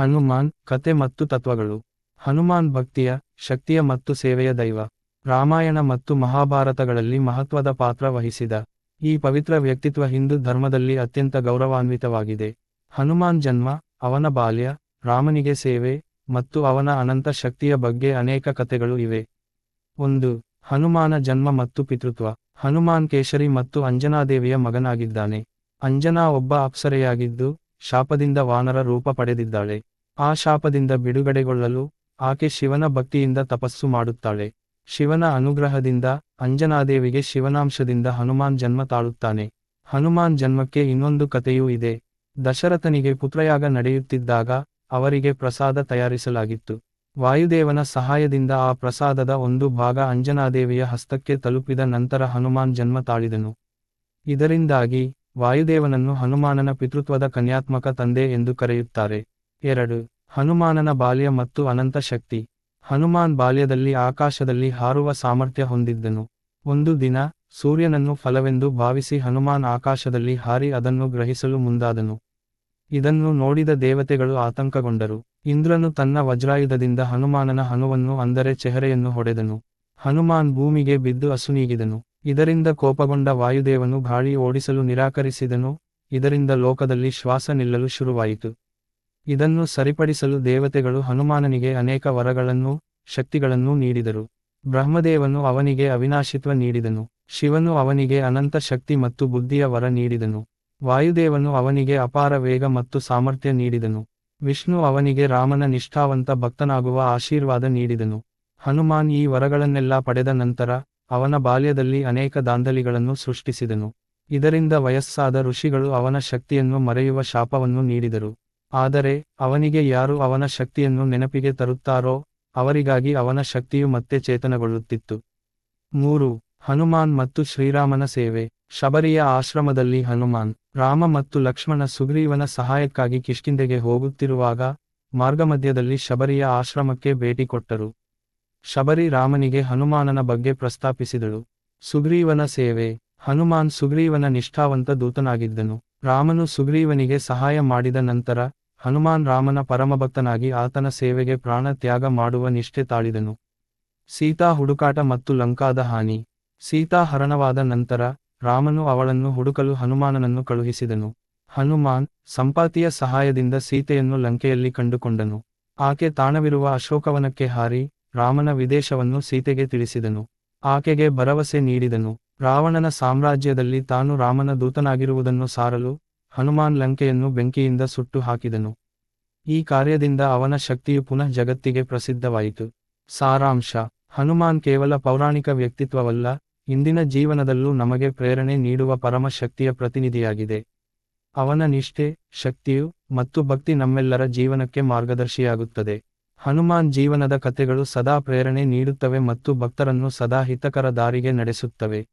ಹನುಮಾನ್, ಕತೆ ಮತ್ತು ತತ್ವಗಳು. ಹನುಮಾನ್ ಭಕ್ತಿಯ, ಶಕ್ತಿಯ ಮತ್ತು ಸೇವೆಯ ದೈವ. ರಾಮಾಯಣ ಮತ್ತು ಮಹಾಭಾರತಗಳಲ್ಲಿ ಮಹತ್ವದ ಪಾತ್ರ ವಹಿಸಿದ. ಈ ಪವಿತ್ರ ವ್ಯಕ್ತಿತ್ವ ಹಿಂದೂ ಧರ್ಮದಲ್ಲಿ ಅತ್ಯಂತ ಗೌರವಾನ್ವಿತವಾಗಿದೆ. ಹನುಮಾನ್ ಜನ್ಮ, ಅವನ ಬಾಲ್ಯ, ರಾಮನಿಗೆ ಸೇವೆ ಮತ್ತು ಅವನ ಅನಂತ ಶಕ್ತಿಯ ಬಗ್ಗೆ ಅನೇಕ ಕಥೆಗಳು ಇವೆ. ಒಂದು, ಹನುಮಾನ ಜನ್ಮ ಮತ್ತು ಪಿತೃತ್ವ. ಹನುಮಾನ್ ಕೇಶರಿ ಮತ್ತು ಅಂಜನಾದೇವಿಯ ಮಗನಾಗಿದ್ದಾನೆ. ಅಂಜನಾ ಒಬ್ಬ ಅಪ್ಸರೆಯಾಗಿದ್ದು, ಶಾಪದಿಂದ ವಾನರ ರೂಪ ಪಡೆದಿದ್ದಾಳೆ. ಆ ಶಾಪದಿಂದ ಬಿಡುಗಡೆಗೊಳ್ಳಲು ಆಕೆ ಶಿವನ ಭಕ್ತಿಯಿಂದ ತಪಸ್ಸು ಮಾಡುತ್ತಾಳೆ. ಶಿವನ ಅನುಗ್ರಹದಿಂದ ಅಂಜನಾದೇವಿಗೆ ಶಿವನಾಂಶದಿಂದ ಹನುಮಾನ್ ಜನ್ಮ ತಾಳುತ್ತಾನೆ. ಹನುಮಾನ್ ಜನ್ಮಕ್ಕೆ ಇನ್ನೊಂದು ಕಥೆಯೂ ಇದೆ. ದಶರಥನಿಗೆ ಪುತ್ರಯಾಗ ನಡೆಯುತ್ತಿದ್ದಾಗ ಅವರಿಗೆ ಪ್ರಸಾದ ತಯಾರಿಸಲಾಗಿತ್ತು. ವಾಯುದೇವನ ಸಹಾಯದಿಂದ ಆ ಪ್ರಸಾದದ ಒಂದು ಭಾಗ ಅಂಜನಾದೇವಿಯ ಹಸ್ತಕ್ಕೆ ತಲುಪಿದ ನಂತರ ಹನುಮಾನ್ ಜನ್ಮ ತಾಳಿದನು. ಇದರಿಂದಾಗಿ ವಾಯುದೇವನನ್ನು ಹನುಮಾನನ ಪಿತೃತ್ವದ ಕನ್ಯಾತ್ಮಕ ತಂದೆ ಎಂದು ಕರೆಯುತ್ತಾರೆ. ಎರಡು, ಹನುಮಾನನ ಬಾಲ್ಯ ಮತ್ತು ಅನಂತ ಶಕ್ತಿ. ಹನುಮಾನ್ ಬಾಲ್ಯದಲ್ಲಿ ಆಕಾಶದಲ್ಲಿ ಹಾರುವ ಸಾಮರ್ಥ್ಯ ಹೊಂದಿದ್ದನು. ಒಂದು ದಿನ, ಸೂರ್ಯನನ್ನು ಫಲವೆಂದು ಭಾವಿಸಿ ಹನುಮಾನ್ ಆಕಾಶದಲ್ಲಿ ಹಾರಿ ಅದನ್ನು ಗ್ರಹಿಸಲು ಮುಂದಾದನು. ಇದನ್ನು ನೋಡಿದ ದೇವತೆಗಳು ಆತಂಕಗೊಂಡರು. ಇಂದ್ರನು ತನ್ನ ವಜ್ರಾಯುಧದಿಂದ ಹನುಮಾನನ ಹನುವನ್ನು ಅಂದರೆ ಚೆಹರೆಯನ್ನು ಹೊಡೆದನು. ಹನುಮಾನ್ ಭೂಮಿಗೆ ಬಿದ್ದು ಅಸುನೀಗಿದನು ಇದರಿಂದ ಕೋಪಗೊಂಡ ವಾಯುದೇವನು ಗಾಳಿ ಓಡಿಸಲು ನಿರಾಕರಿಸಿದನು. ಇದರಿಂದ ಲೋಕದಲ್ಲಿ ಶ್ವಾಸ ನಿಲ್ಲಲು ಶುರುವಾಯಿತು. ಇದನ್ನು ಸರಿಪಡಿಸಲು ದೇವತೆಗಳು ಹನುಮಾನನಿಗೆ ಅನೇಕ ವರಗಳನ್ನೂ, ಶಕ್ತಿಗಳನ್ನೂ ನೀಡಿದರು. ಬ್ರಹ್ಮದೇವನು ಅವನಿಗೆ ಅವಿನಾಶಿತ್ವ ನೀಡಿದನು. ಶಿವನು ಅವನಿಗೆ ಅನಂತ ಶಕ್ತಿ ಮತ್ತು ಬುದ್ಧಿಯ ವರ ನೀಡಿದನು. ವಾಯುದೇವನು ಅವನಿಗೆ ಅಪಾರ ವೇಗ ಮತ್ತು ಸಾಮರ್ಥ್ಯ ನೀಡಿದನು. ವಿಷ್ಣು ಅವನಿಗೆ ರಾಮನ ನಿಷ್ಠಾವಂತ ಭಕ್ತನಾಗುವ ಆಶೀರ್ವಾದ ನೀಡಿದನು. ಹನುಮಾನ್ ಈ ವರಗಳನ್ನೆಲ್ಲ ಪಡೆದ ನಂತರ, ಅವನ ಬಾಲ್ಯದಲ್ಲಿ ಅನೇಕ ದಾಂಧಲಿಗಳನ್ನು ಸೃಷ್ಟಿಸಿದನು. ಇದರಿಂದ ವಯಸ್ಸಾದ ಋಷಿಗಳು ಅವನ ಶಕ್ತಿಯನ್ನು ಮರೆಯುವ ಶಾಪವನ್ನು ನೀಡಿದರು. ಆದರೆ, ಅವನಿಗೆ ಯಾರು ಅವನ ಶಕ್ತಿಯನ್ನು ನೆನಪಿಗೆ ತರುತ್ತಾರೋ, ಅವರಿಗಾಗಿ ಅವನ ಶಕ್ತಿಯು ಮತ್ತೆ ಚೇತನಗೊಳ್ಳುತ್ತಿತ್ತು. ಮೂರು, ಹನುಮಾನ್ ಮತ್ತು ಶ್ರೀರಾಮನ ಸೇವೆ. ಶಬರಿಯ ಆಶ್ರಮದಲ್ಲಿ ಹನುಮಾನ್, ರಾಮ ಮತ್ತು ಲಕ್ಷ್ಮಣ ಸುಗ್ರೀವನ ಸಹಾಯಕ್ಕಾಗಿ ಕಿಷ್ಕಿಂದೆಗೆ ಹೋಗುತ್ತಿರುವಾಗ, ಮಾರ್ಗಮಧ್ಯದಲ್ಲಿ ಶಬರಿಯ ಆಶ್ರಮಕ್ಕೆ ಭೇಟಿ ಕೊಟ್ಟರು. ಶಬರಿ ರಾಮನಿಗೆ ಹನುಮಾನನ ಬಗ್ಗೆ ಪ್ರಸ್ತಾಪಿಸಿದಳು. ಸುಗ್ರೀವನ ಸೇವೆ. ಹನುಮಾನ್ ಸುಗ್ರೀವನ ನಿಷ್ಠಾವಂತ ದೂತನಾಗಿದ್ದನು. ರಾಮನು ಸುಗ್ರೀವನಿಗೆ ಸಹಾಯ ಮಾಡಿದ ನಂತರ ಹನುಮಾನ್ ರಾಮನ ಪರಮಭಕ್ತನಾಗಿ ಆತನ ಸೇವೆಗೆ ಪ್ರಾಣ ತ್ಯಾಗ ಮಾಡುವ ನಿಷ್ಠೆ ತಾಳಿದನು. ಸೀತಾ ಹುಡುಕಾಟ ಮತ್ತು ಲಂಕಾದ ಹಾನಿ. ಸೀತಾ ಹರಣವಾದ ನಂತರ ರಾಮನು ಅವಳನ್ನು ಹುಡುಕಲು ಹನುಮಾನನನ್ನು ಕಳುಹಿಸಿದನು. ಹನುಮಾನ್ ಸಂಪಾತಿಯ ಸಹಾಯದಿಂದ ಸೀತೆಯನ್ನು ಲಂಕೆಯಲ್ಲಿ ಕಂಡುಕೊಂಡನು. ಆಕೆ ತಾಣವಿರುವ ಅಶೋಕವನಕ್ಕೆ ಹಾರಿ ರಾಮನ ವಿದೇಶವನ್ನು ಸೀತೆಗೆ ತಿಳಿಸಿದನು. ಆಕೆಗೆ ಭರವಸೆ ನೀಡಿದನು. ರಾವಣನ ಸಾಮ್ರಾಜ್ಯದಲ್ಲಿ ತಾನು ರಾಮನ ದೂತನಾಗಿರುವುದನ್ನು ಸಾರಲು ಹನುಮಾನ್ ಲಂಕೆಯನ್ನು ಬೆಂಕಿಯಿಂದ ಸುಟ್ಟು ಹಾಕಿದನು. ಈ ಕಾರ್ಯದಿಂದ ಅವನ ಶಕ್ತಿಯು ಪುನಃ ಜಗತ್ತಿಗೆ ಪ್ರಸಿದ್ಧವಾಯಿತು. ಸಾರಾಂಶ, ಹನುಮಾನ್ ಕೇವಲ ಪೌರಾಣಿಕ ವ್ಯಕ್ತಿತ್ವವಲ್ಲ, ಇಂದಿನ ಜೀವನದಲ್ಲೂ ನಮಗೆ ಪ್ರೇರಣೆ ನೀಡುವ ಪರಮ ಶಕ್ತಿಯ ಪ್ರತಿನಿಧಿಯಾಗಿದೆ. ಅವನ ನಿಷ್ಠೆ, ಶಕ್ತಿಯು ಮತ್ತು ಭಕ್ತಿ ನಮ್ಮೆಲ್ಲರ ಜೀವನಕ್ಕೆ ಮಾರ್ಗದರ್ಶಿಯಾಗುತ್ತದೆ. ಹನುಮಾನ್ ಜೀವನದ ಕಥೆಗಳು ಸದಾ ಪ್ರೇರಣೆ ನೀಡುತ್ತವೆ ಮತ್ತು ಭಕ್ತರನ್ನು ಸದಾ ಹಿತಕರ ದಾರಿಗೆ ನಡೆಸುತ್ತವೆ.